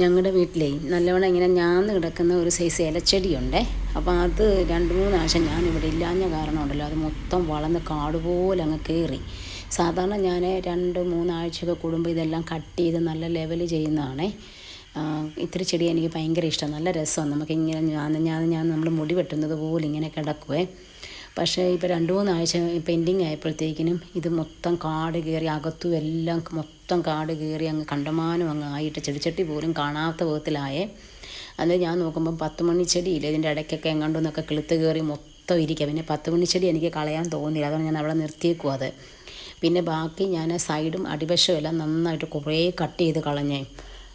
ഞങ്ങളുടെ വീട്ടിലേ നല്ലവണ്ണം ഇങ്ങനെ ഞാൻ കിടക്കുന്ന ഒരു സൈസ് ഇലച്ചെടിയുണ്ടേ അപ്പോൾ അത് രണ്ട് മൂന്ന് ആഴ്ച ഞാൻ ഇവിടെ ഇല്ലാഞ്ഞ കാരണം ഉണ്ടല്ലോ അത് മൊത്തം വളർന്ന് കാട് പോലെ അങ്ങ് കയറി സാധാരണ ഞാൻ രണ്ട് മൂന്നാഴ്ചയൊക്കെ കൂടുമ്പോൾ ഇതെല്ലാം കട്ട് ചെയ്ത് നല്ല ലെവൽ ചെയ്യുന്നതാണേ. ഇത്തിരി ചെടി എനിക്ക് ഭയങ്കര ഇഷ്ടമാണ് നല്ല രസമാണ് നമുക്കിങ്ങനെ ഞാൻ ഞാൻ ഞാൻ നമ്മൾ മുടി വെട്ടുന്നത് പോലെ ഇങ്ങനെ കിടക്കുവേ. പക്ഷേ ഇപ്പോൾ രണ്ട് മൂന്നാഴ്ച പെൻഡിങ് ആയപ്പോഴത്തേക്കിനും ഇത് മൊത്തം കാട് കയറി അകത്തും എല്ലാം മൊത്തം കാട് കയറി അങ്ങ് കണ്ടമാനം അങ്ങ് ആയിട്ട് ചെടിച്ചട്ടി പോലും കാണാത്ത വിധത്തിലായേ. അത് ഞാൻ നോക്കുമ്പോൾ പത്ത് മണി ചെടിയില്ലേ ഇതിന്റെ ഇടയ്ക്കൊക്കെ എങ്ങാണ്ടൊന്നൊക്കെ കിളുത്ത് കയറി മൊത്തം ഇരിക്കുക. പിന്നെ പത്ത് മണി ചെടി എനിക്ക് കളയാൻ തോന്നിയില്ല. അതുകൊണ്ട് ഞാൻ അവിടെ നിർത്തിയേക്കും അത്. പിന്നെ ബാക്കി ഞാൻ സൈഡും അടിവശവും എല്ലാം നന്നായിട്ട് കുറേ കട്ട് ചെയ്ത് കളഞ്ഞേ.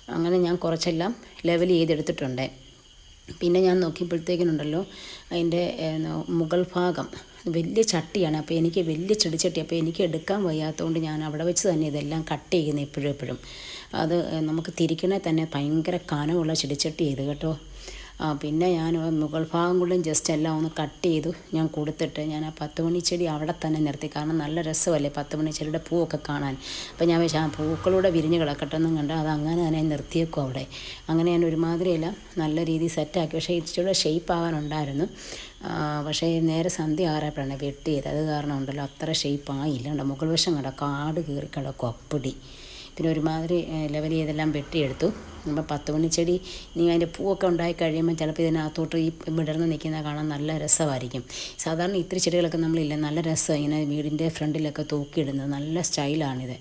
അങ്ങനെ ഞാൻ കുറച്ചെല്ലാം ലെവൽ ചെയ്തെടുത്തിട്ടുണ്ട്. പിന്നെ ഞാൻ നോക്കിയപ്പോഴത്തേക്കിനുണ്ടല്ലോ അതിന്റെ മുകൾ ഭാഗം വലിയ ചട്ടിയാണ്. അപ്പോൾ എനിക്ക് വലിയ ചെടിച്ചട്ടി അപ്പോൾ എനിക്ക് എടുക്കാൻ വയ്യാത്തതുകൊണ്ട് ഞാൻ അവിടെ വെച്ച് തന്നെ ഇതെല്ലാം കട്ട് ചെയ്യുന്നത് എപ്പോഴും എപ്പോഴും. അത് നമുക്ക് തിരിക്കണേ തന്നെ ഭയങ്കര കനമുള്ള ചെടിച്ചട്ടി ചെയ്ത് കേട്ടോ. പിന്നെ ഞാൻ മുകൾ ഭാഗം കൊണ്ടും ജസ്റ്റ് എല്ലാം ഒന്ന് കട്ട് ചെയ്തു. ഞാൻ കൊടുത്തിട്ട് ഞാൻ ആ പത്ത് മണിച്ചെടി അവിടെ തന്നെ നിർത്തി. കാരണം നല്ല രസമല്ലേ പത്ത് മണിച്ചെടിയുടെ പൂവൊക്കെ കാണാൻ. അപ്പോൾ ഞാൻ വെച്ചാൽ ആ പൂക്കളൂടെ വിരിഞ്ഞ് കിടക്കട്ടെ എന്നും കണ്ട് അത് അങ്ങനെ തന്നെ നിർത്തിയേക്കും അവിടെ. അങ്ങനെ ഞാൻ ഒരുമാതിരി എല്ലാം നല്ല രീതിയിൽ സെറ്റാക്കി പക്ഷേ ഇച്ചിരി ഷേപ്പ് ആകാനുണ്ടായിരുന്നു ആ, പക്ഷേ നേരെ സന്ധ്യ ആറായപ്പോഴാണ് വെട്ടിയത് അത് കാരണം ഉണ്ടല്ലോ അത്ര ഷേപ്പ് ആയില്ല. കണ്ടോ മുകൾ വശം കിടക്കും കാട് കീറി കിടക്കും അപ്പടി. പിന്നെ ഒരുമാതിരി ലെവൽ ചെയ്തെല്ലാം വെട്ടിയെടുത്തു. അപ്പോൾ പത്ത് മണിച്ചെടി ഇനി അതിന്റെ പൂവൊക്കെ ഉണ്ടായി കഴിയുമ്പോൾ ചിലപ്പോൾ ഇതിനകത്തോട്ട് ഈ വിടർന്ന് നിൽക്കുന്ന കാണാൻ നല്ല രസമായിരിക്കും. സാധാരണ ഇത്തിരി ചെടികളൊക്കെ നമ്മളില്ല നല്ല രസമാണ് ഇങ്ങനെ വീടിന്റെ ഫ്രണ്ടിലൊക്കെ തൂക്കിയിടുന്നത്. നല്ല സ്റ്റൈലാണിത്.